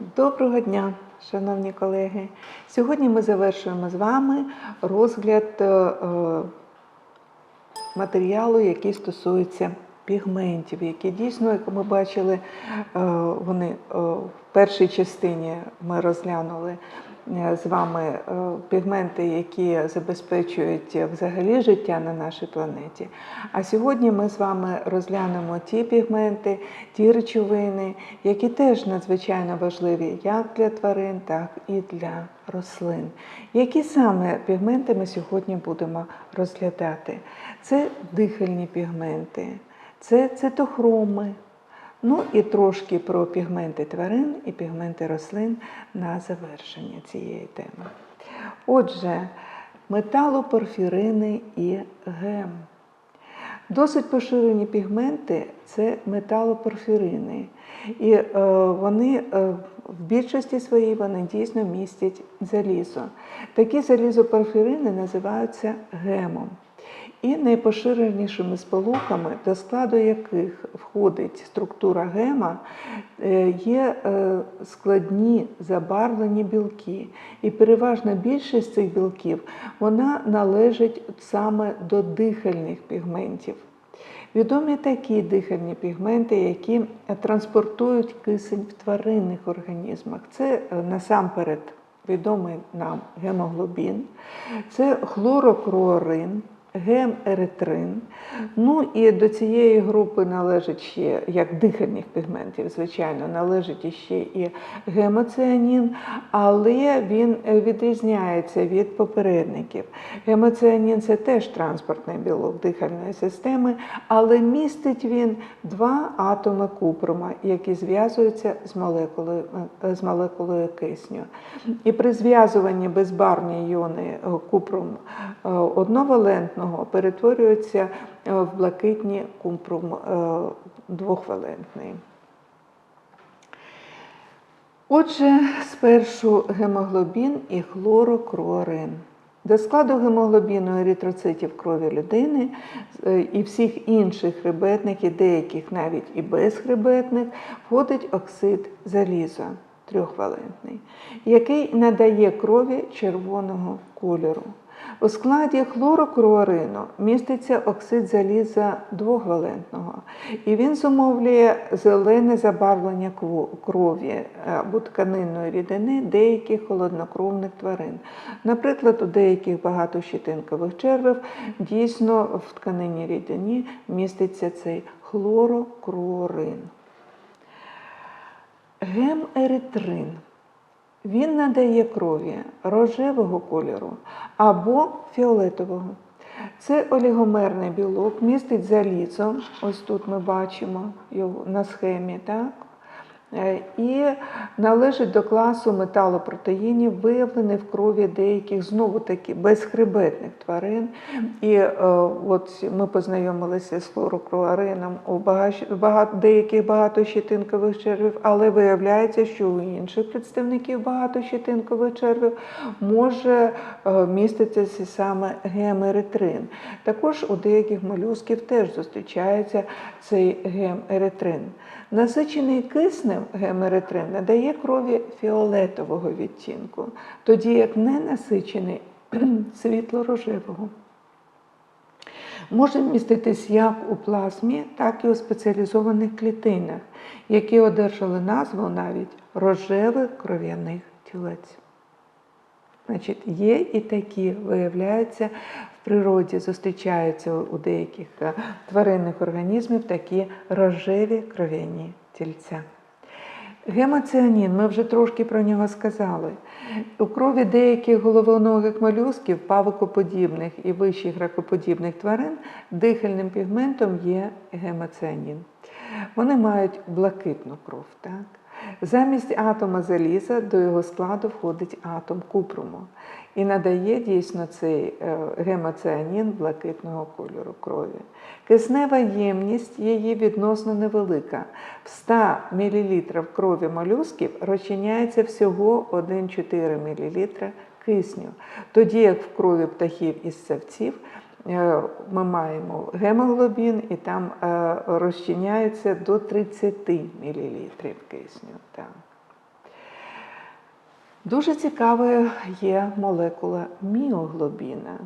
Доброго дня, шановні колеги. Сьогодні ми завершуємо з вами розгляд е, е, матеріалу, який стосується пігментів, які дійсно, як ми бачили, е, вони в першій частині ми розглянули з вами е, пігменти, які забезпечують взагалі життя на нашій планеті. А сьогодні ми з вами розглянемо ті пігменти, ті речовини, які теж надзвичайно важливі як для тварин, так і для рослин. Які саме пігменти ми сьогодні будемо розглядати? Це дихальні пігменти, це цитохроми. Ну і трошки про пігменти тварин і пігменти рослин на завершення цієї теми. Отже, металопорфірини і гем. Досить поширені пігменти це металопорфірини. І е, вони е, в більшості своїй вони дійсно містять залізо. Такі залізопорфірини називаються гемом. І найпоширенішими сполуками, до складу яких входить структура гема, е, є е, складні забарвлені білки. І переважна більшість цих білків вона належить саме до дихальних пігментів. Відомі такі дихальні пігменти, які транспортують кисень в тваринних організмах. Це е, насамперед відомий нам гемоглобін, це хлорокруорин, гемеритрин. Ну і до цієї групи належить ще, як дихальних пігментів, звичайно, належить іще і гемоціанін, але він е, відрізняється від попередників. Гемоціанін це теж транспортний білок дихальної системи, але містить він два атоми купрума, які зв'язуються з молекулою, е, з молекулою кисню. І при зв'язуванні безбарвні іони е, купрум одновалентного перетворюються в блакитні купрум двохвалентний. Отже, спершу гемоглобін і хлорокруорин. До складу гемоглобіну еритроцитів крові людини е, і всіх інших хребетних, деяких навіть і безхребетних, входить оксид заліза трьохвалентний, який надає крові червоного кольору. У складі хлорокруорину міститься оксид заліза двоговалентного, і він зумовлює зелене забарвлення крові або тканинної рідини деяких холоднокровних тварин. Наприклад, у деяких багатощитинкових червів дійсно в тканині рідині міститься цей хлорокруорин. Гемеритрин – він надає крові рожевого кольору або фіолетового. Це олігомерний білок, містить залізо. Ось тут ми бачимо його на схемі. так? Е, і належить до класу металопротеїнів, виявлених в крові деяких знову таки безхребетних тварин. І е, от ми познайомилися з флорокруарином у багато, деяких багатощитинкових червів, але виявляється, що у інших представників багатощитинкових червів може е, міститися саме гемеритрин. Також у деяких молюсків теж зустрічається цей гемеритрин. Насичений киснем гемеритрин надає крові фіолетового відтінку, тоді як ненасичений світло-рожевого. Може міститись як у плазмі, так і у спеціалізованих клітинах, які одержали назву навіть рожевих кров'яних тілець. Значить, Є і такі, виявляються, в природі зустрічаються у деяких е, тваринних організмів такі рожеві кров'яні тільця. Гемоціанін, ми вже трошки про нього сказали. У крові деяких головоногих молюсків, павикоподібних і вищих ракоподібних тварин дихальним пігментом є гемоціанін. Вони мають блакитну кров. так? Замість атома заліза до його складу входить атом купруму і надає дійсно цей е, гемоціанін блакитного кольору крові. Киснева ємність її відносно невелика. В 100 мл крові молюсків розчиняється всього 1,4 мл кисню, тоді як в крові птахів і ссавців ми маємо гемоглобін і там е, розчиняється до 30 мл кисню. Так. Дуже цікавою є молекула міоглобіна.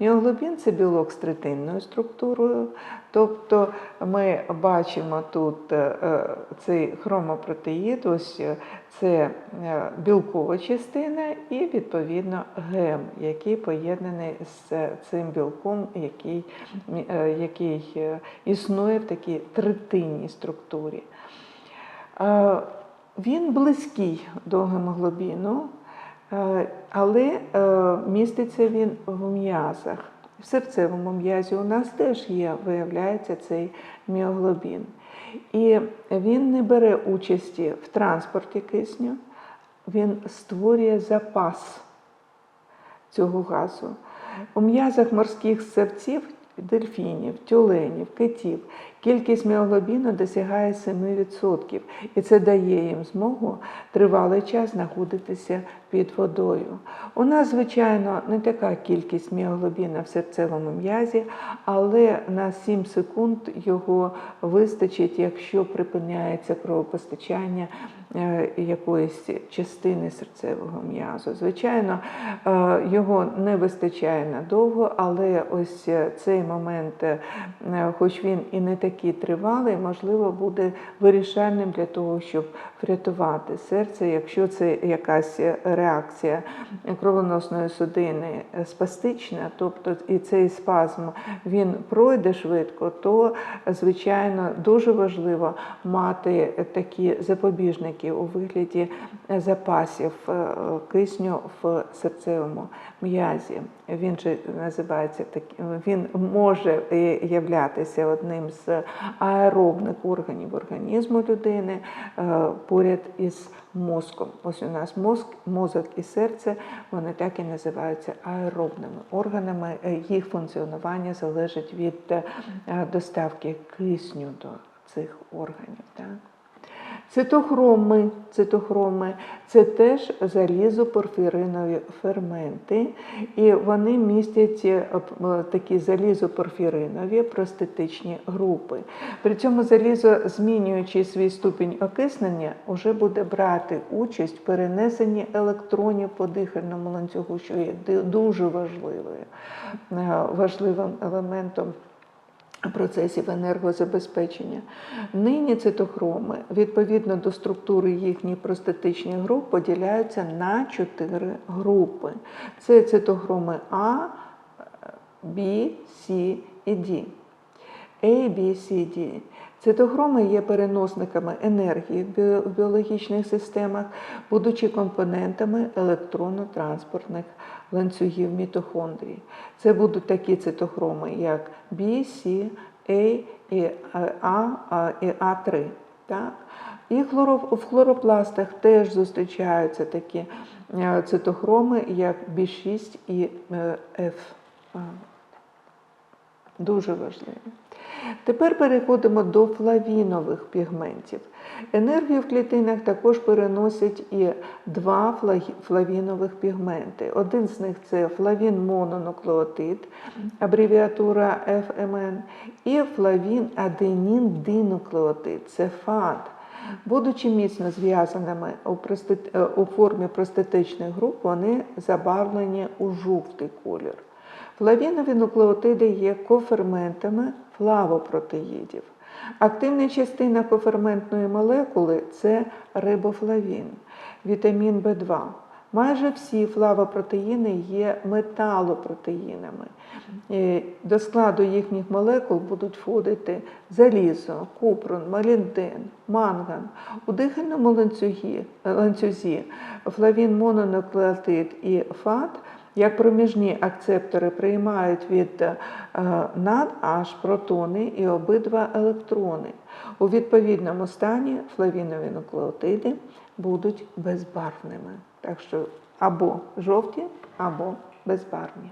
Міоглобін це білок з третинною структурою, тобто ми бачимо тут е, цей хромопротеїд, ось е, це е, білкова частина і відповідно гем, який поєднаний з цим білком, який, який існує в такій третинній структурі. Він близький до гемоглобіну, е, але е, міститься він в м'язах. В серцевому м'язі у нас теж є, виявляється, цей міоглобін. І він не бере участі в транспорті кисню, він створює запас цього газу. У м'язах морських ссавців, дельфінів, тюленів, китів кількість міоглобіну досягає 7%, і це дає їм змогу тривалий час знаходитися під водою. У нас, звичайно, не така кількість міоглобіна в серцевому м'язі, але на 7 секунд його вистачить, якщо припиняється кровопостачання якоїсь частини серцевого м'язу. Звичайно, е, його не вистачає надовго, але ось е, цей момент, е, хоч він і не такий тривалий, можливо, буде вирішальним для того, щоб врятувати серце, якщо це якась реакція кровоносної судини спастична, тобто і цей спазм він пройде швидко, то звичайно дуже важливо мати такі запобіжники у вигляді запасів е, кисню в серцевому м'язі. Він же називається він може е, являтися одним з аеробних органів організму людини е, поряд із мозком. Ось у нас мозк, мозок і серце, вони так і називаються аеробними органами. Е, Їх функціонування залежить від е, доставки кисню до цих органів. Так? Цитохроми, цитохроми це теж залізопорфіринові ферменти, і вони містять е, такі залізопорфіринові простатичні групи. При цьому залізо, змінюючи свій ступінь окиснення, вже буде брати участь в перенесенні електронів по дихальному ланцюгу, що є дуже е, важливим елементом процесів енергозабезпечення. Нині цитохроми, відповідно до структури їхніх простатичних груп, поділяються на чотири групи. Це цитохроми А, Б, С і Д. A, B, C, D. Цитохроми є переносниками енергії в біологічних системах, будучи компонентами електронно-транспортних ланцюгів мітохондрії. Це будуть такі цитохроми, як B, C, A і А, і А3. Так? І в хлоропластах теж зустрічаються такі е, цитохроми, як B6 і е, F. Дуже важливі. Тепер переходимо до флавінових пігментів. Енергію в клітинах також переносять і два флавінових пігменти. Один з них це флавін мононуклеотид, абревіатура FMN, і флавін аденін динуклеотид, це ФАД. Будучи міцно зв'язаними у формі простатичних груп, вони забарвлені у жовтий колір. Флавінові нуклеотиди є коферментами флавопротеїдів. Активна частина коферментної молекули це рибофлавін, вітамін В2. Майже всі флавопротеїни є металопротеїнами. Е, До складу їхніх молекул будуть входити залізо, купрон, молібден, манган. У дихальному ланцюзі флавін мононуклеотид і ФАТ як проміжні акцептори приймають від е, над аж протони і обидва електрони. У відповідному стані флавінові нуклеотиди будуть безбарвними. Так що або жовті, або безбарвні.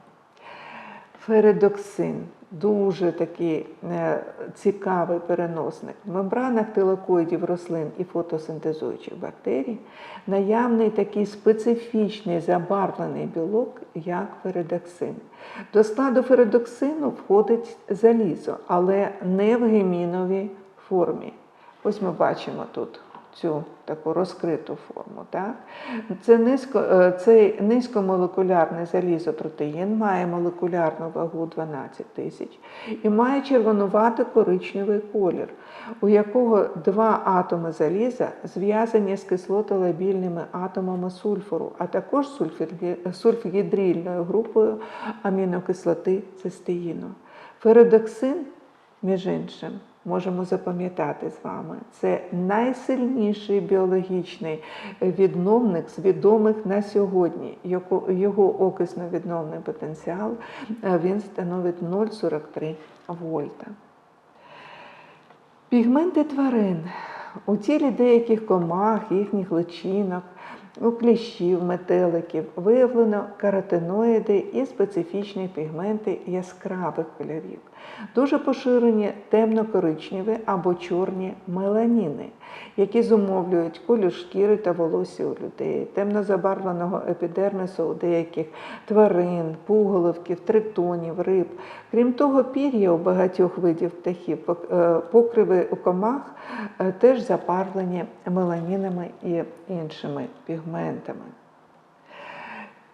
Фередоксин дуже такий е, цікавий переносник. В мембранах тилокоїдів рослин і фотосинтезуючих бактерій наявний такий специфічний забарвлений білок, як фередоксин. До складу фередоксину входить залізо, але не в геміновій формі. Ось ми бачимо тут цю таку розкриту форму. Так? Це низько, е, цей низькомолекулярний залізопротеїн має молекулярну вагу 12 тисяч і має червонувато коричневий колір, у якого два атоми заліза зв'язані з кислотолабільними атомами сульфуру, а також сульфгідрильною групою амінокислоти цистеїну. Феродоксин, між іншим, можемо запам'ятати з вами, це найсильніший біологічний відновник з відомих на сьогодні. Його- окисно-відновний потенціал е, він становить 0,43 вольта. Пігменти тварин у тілі деяких комах, їхніх личинок, у кліщів, метеликів виявлено каротиноїди і специфічні пігменти яскравих кольорів. Дуже поширені темно-коричневі або чорні меланіни, які зумовлюють колір шкіри та волосся у людей, темнозабарвленого епідермісу у деяких тварин, пуголовків, тритонів, риб. Крім того, пір'я у багатьох видів птахів, е, покриви у комах е, теж запарвлені меланінами і іншими пігментами.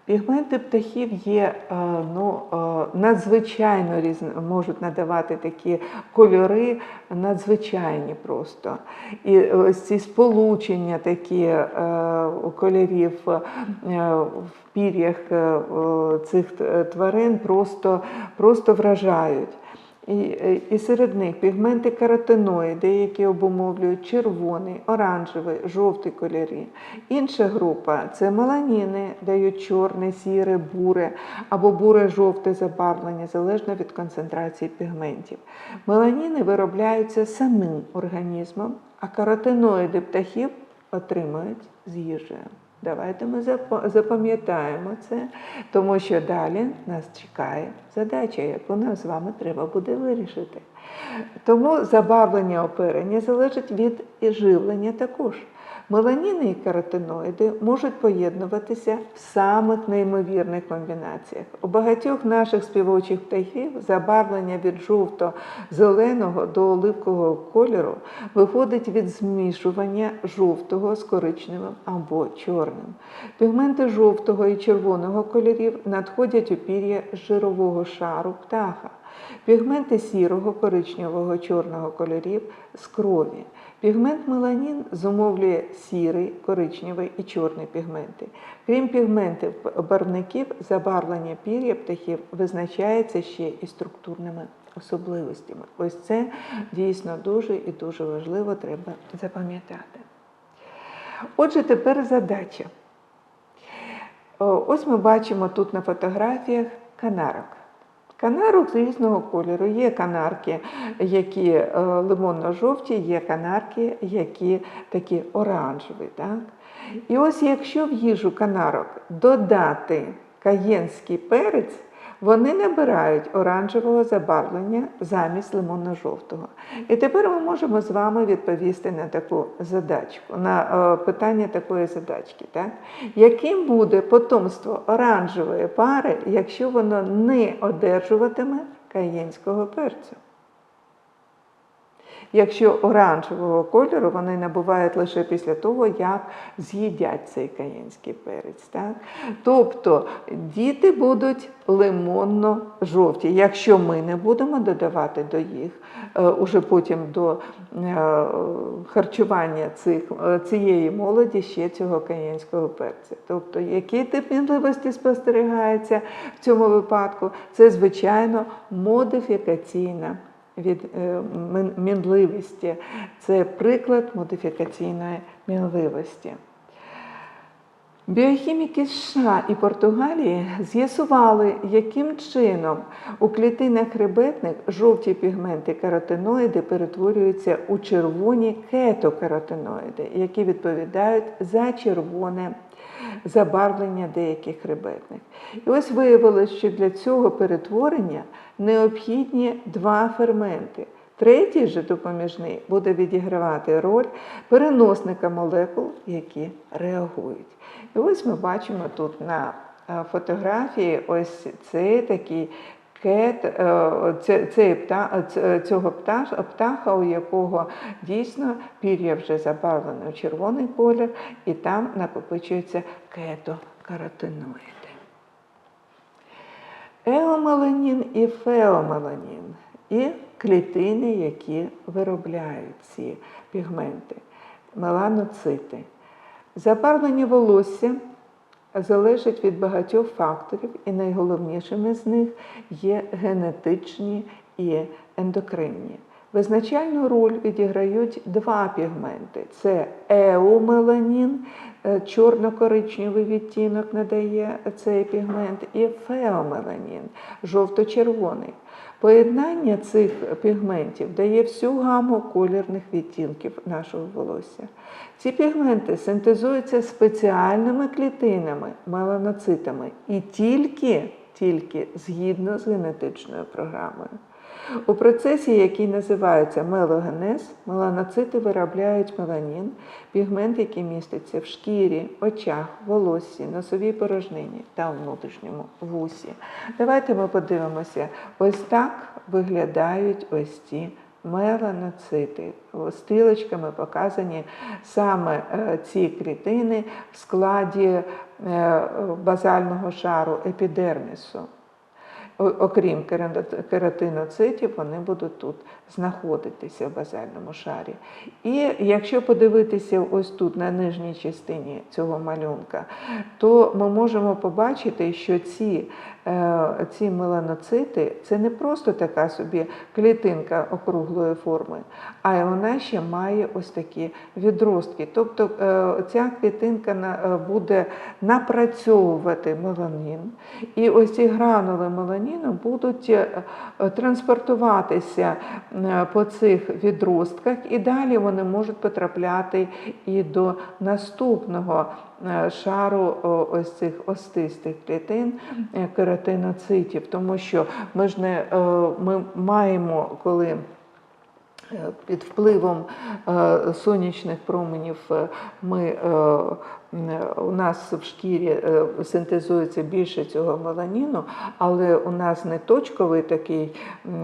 Пігменти птахів є е, ну, е, надзвичайно різні, можуть надавати такі кольори, надзвичайні просто. І ось ці сполучення такі е, кольорів в пір'ях цих тварин просто, просто вражають. І, е, і серед них пігменти каротиноїди, які обумовлюють червоний, оранжевий, жовтий кольори. Інша група це меланіни, дають чорне, сіре, буре або буре-жовте забарвлення, залежно від концентрації пігментів. Меланіни виробляються самим організмом, а каротиноїди птахів отримують з їжею. Давайте ми запам'ятаємо це, тому що далі нас чекає задача, яку нам з вами треба буде вирішити. Тому забавлення оперення залежить від живлення також. Меланіни і каротиноїди можуть поєднуватися в самих неймовірних комбінаціях. У багатьох наших співочих птахів забарвлення від жовто-зеленого до оливкового кольору виходить від змішування жовтого з коричневим або чорним. Пігменти жовтого і червоного кольорів надходять у пір'я жирового шару птаха. Пігменти сірого, коричневого, чорного кольорів з крові. Пігмент меланін зумовлює сірий, коричневий і чорний пігменти. Крім пігментів барвників, забарвлення пір'я птахів визначається ще і структурними особливостями. Ось це дійсно дуже і дуже важливо треба запам'ятати. Отже, тепер задача. Ось ми бачимо тут на фотографіях канарок. Канарок різного кольору. Є канарки, які е, лимонно-жовті, є канарки, які такі оранжеві. Так? І ось якщо в їжу канарок додати каєнський перець, вони набирають оранжевого забарвлення замість лимонно-жовтого. І тепер ми можемо з вами відповісти на таку задачку, на е, питання такої задачки. Так? Яким буде потомство оранжевої пари, якщо воно не одержуватиме каєнського перцю? Якщо оранжевого кольору вони набувають лише після того, як з'їдять цей каєнський перець. Так? Тобто діти будуть лимонно-жовті, якщо ми не будемо додавати до їх е, уже потім до е, харчування цих, е, цієї молоді ще цього каєнського перця. Тобто, який тип мінливості спостерігається в цьому випадку? Це, звичайно, модифікаційна від е, мінливості. Це приклад модифікаційної мінливості. Біохіміки США і Португалії з'ясували, яким чином у клітинах хребетних жовті пігменти каротиноїди перетворюються у червоні кетокаротиноїди, які відповідають за червоне забарвлення деяких хребетних. І ось виявилось, що для цього перетворення необхідні два ферменти. Третій же допоміжний буде відігравати роль переносника молекул, які реагують. І ось ми бачимо тут на е, фотографії ось цей такий кет, е, цей пта- цього пташ, птаха, у якого дійсно пір'я вже забарвлено в червоний колір, і там накопичуються кетокаротиноїди. Еомеланін і феомеланін і клітини, які виробляють ці пігменти, меланоцити. Забарвлення волосся залежить від багатьох факторів, і найголовнішими з них є генетичні і ендокринні. Визначальну роль відіграють два пігменти: це еомеланін, е, чорно-коричневий відтінок надає цей пігмент, і феомеланін, жовто-червоний. Поєднання цих пігментів дає всю гаму колірних відтінків нашого волосся. Ці пігменти синтезуються спеціальними клітинами, меланоцитами, і тільки, тільки згідно з генетичною програмою. У процесі, який називається мелогенез, меланоцити виробляють меланін, пігмент, який міститься в шкірі, очах, волоссі, носовій порожнині та внутрішньому вусі. Давайте ми подивимося, ось так виглядають ось ці меланоцити. Стрілочками показані саме е, ці клітини в складі е, базального шару епідермісу. Окрім кератиноцитів, вони будуть тут знаходитися в базальному шарі. І якщо подивитися ось тут на нижній частині цього малюнка, то ми можемо побачити, що ці, ці меланоцити це не просто така собі клітинка округлої форми, а вона ще має ось такі відростки. Тобто е, ця клітинка е, буде напрацьовувати меланін, і ось ці гранули меланіну будуть е, е, транспортуватися е, по цих відростках, і далі вони можуть потрапляти і до наступного е, шару ось цих остистих клітин е, кератиноцитів, тому що ми ж не е, ми маємо коли. Е, Під впливом е, сонячних променів е, ми, е, у нас в шкірі е, синтезується більше цього меланіну, але у нас не точковий такий,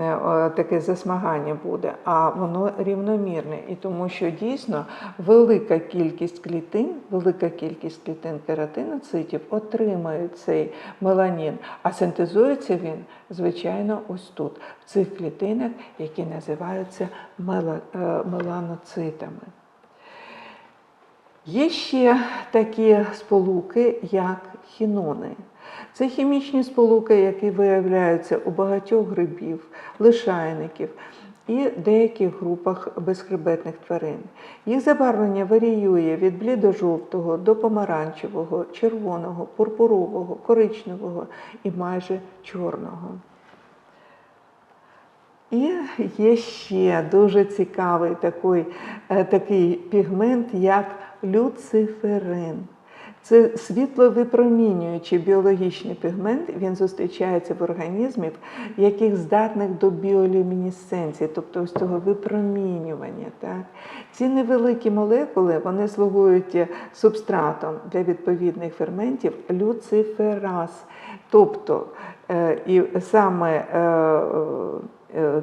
е, таке засмагання буде, а воно рівномірне. І тому що дійсно велика кількість клітин, велика кількість клітин кератиноцитів отримають цей меланін, а синтезується він, звичайно, ось тут, в цих клітинах, які називаються мела- е, меланоцитами. Є ще такі сполуки, як хінони. Це хімічні сполуки, які виявляються у багатьох грибів, лишайників і деяких групах безхребетних тварин. Їх забарвлення варіює від блідо-жовтого до помаранчевого, червоного, пурпурового, коричневого і майже чорного. І є ще дуже цікавий такий, е, такий пігмент, як люциферин. Це світловипромінюючий біологічний пігмент. Він зустрічається в організмів, яких здатних до біолюмінесценції, тобто ось цього випромінювання. Так? Ці невеликі молекули вони слугують субстратом для відповідних ферментів люцифераз. Тобто, е, і саме е,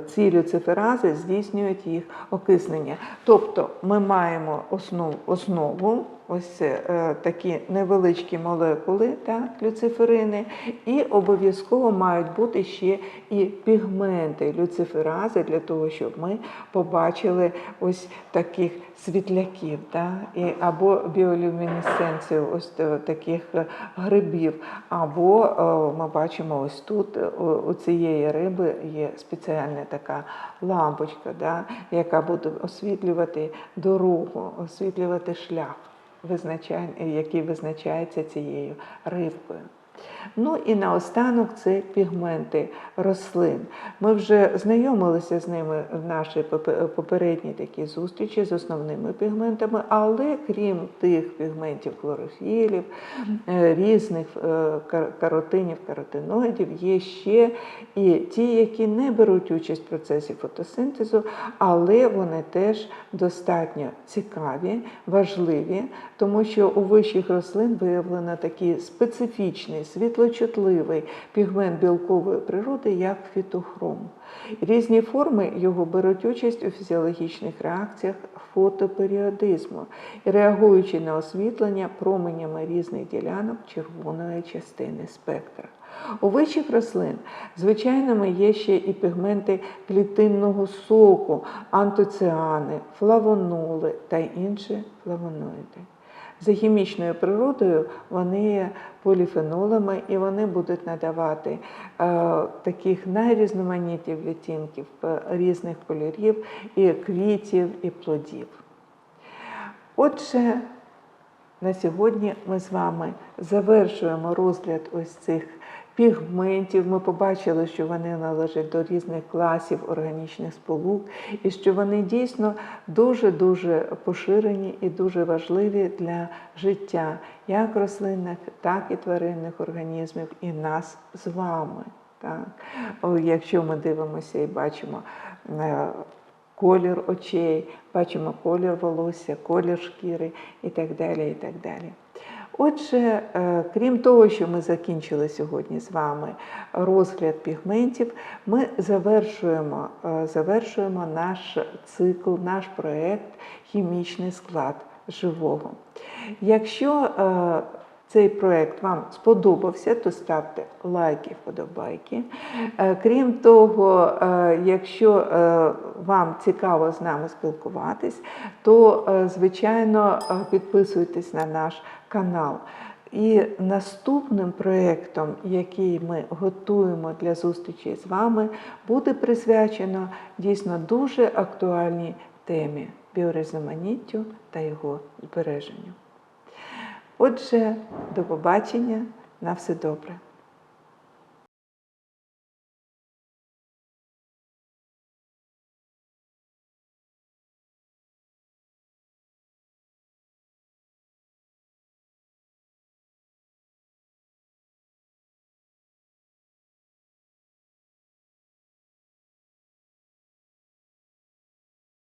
ці люциферази здійснюють їх окиснення. Тобто ми маємо основу, основу ось е, такі невеличкі молекули, так, люциферини, і обов'язково мають бути ще і пігменти люциферази для того, щоб ми побачили ось таких світляків, так, і, або біолюмінесценцію ось е, таких е, грибів, або ми бачимо ось тут у, у цієї риби є спеціальна така лампочка, да, яка буде освітлювати дорогу, освітлювати шлях визначань- який визначається цією рибкою. Ну і наостанок це пігменти рослин. Ми вже знайомилися з ними в нашій попередній такій зустрічі з основними пігментами, але крім тих пігментів хлорофілів, е, різних е, каротинів, каротиноїдів, є ще і ті, які не беруть участь в процесі фотосинтезу, але вони теж достатньо цікаві, важливі, тому що у вищих рослин виявлено такий специфічний світлочутливий пігмент білкової природи, як фітохром. Різні форми його беруть участь у фізіологічних реакціях фотоперіодизму, реагуючи на освітлення променями різних ділянок червоної частини спектра. У вичих рослин звичайними є ще і пігменти клітинного соку, антоціани, флавоноли та інші флавоноїди. За хімічною природою вони поліфенолами і вони будуть надавати е, таких найрізноманітів відтінків е, різних кольорів і квітів, і плодів. Отже, на сьогодні ми з вами завершуємо розгляд ось цих пігментів. Ми побачили, що вони належать до різних класів органічних сполук, і що вони дійсно дуже-дуже поширені і дуже важливі для життя як рослинних, так і тваринних організмів, і нас з вами. Так? Якщо ми дивимося і бачимо е, колір очей, бачимо колір волосся, колір шкіри і так далі. і так далі. Отже, е, крім того, що ми закінчили сьогодні з вами розгляд пігментів, ми завершуємо, е, завершуємо наш цикл, наш проєкт Хімічний склад живого. Якщо е, цей проєкт вам сподобався, то ставте лайки, вподобайки. Е, Крім того, е, якщо е, вам цікаво з нами спілкуватись, то, звичайно, підписуйтесь на наш канал. І наступним проєктом, який ми готуємо для зустрічі з вами, буде присвячено дійсно дуже актуальній темі біорізноманіттю та його збереженню. Отже, до побачення, на все добре.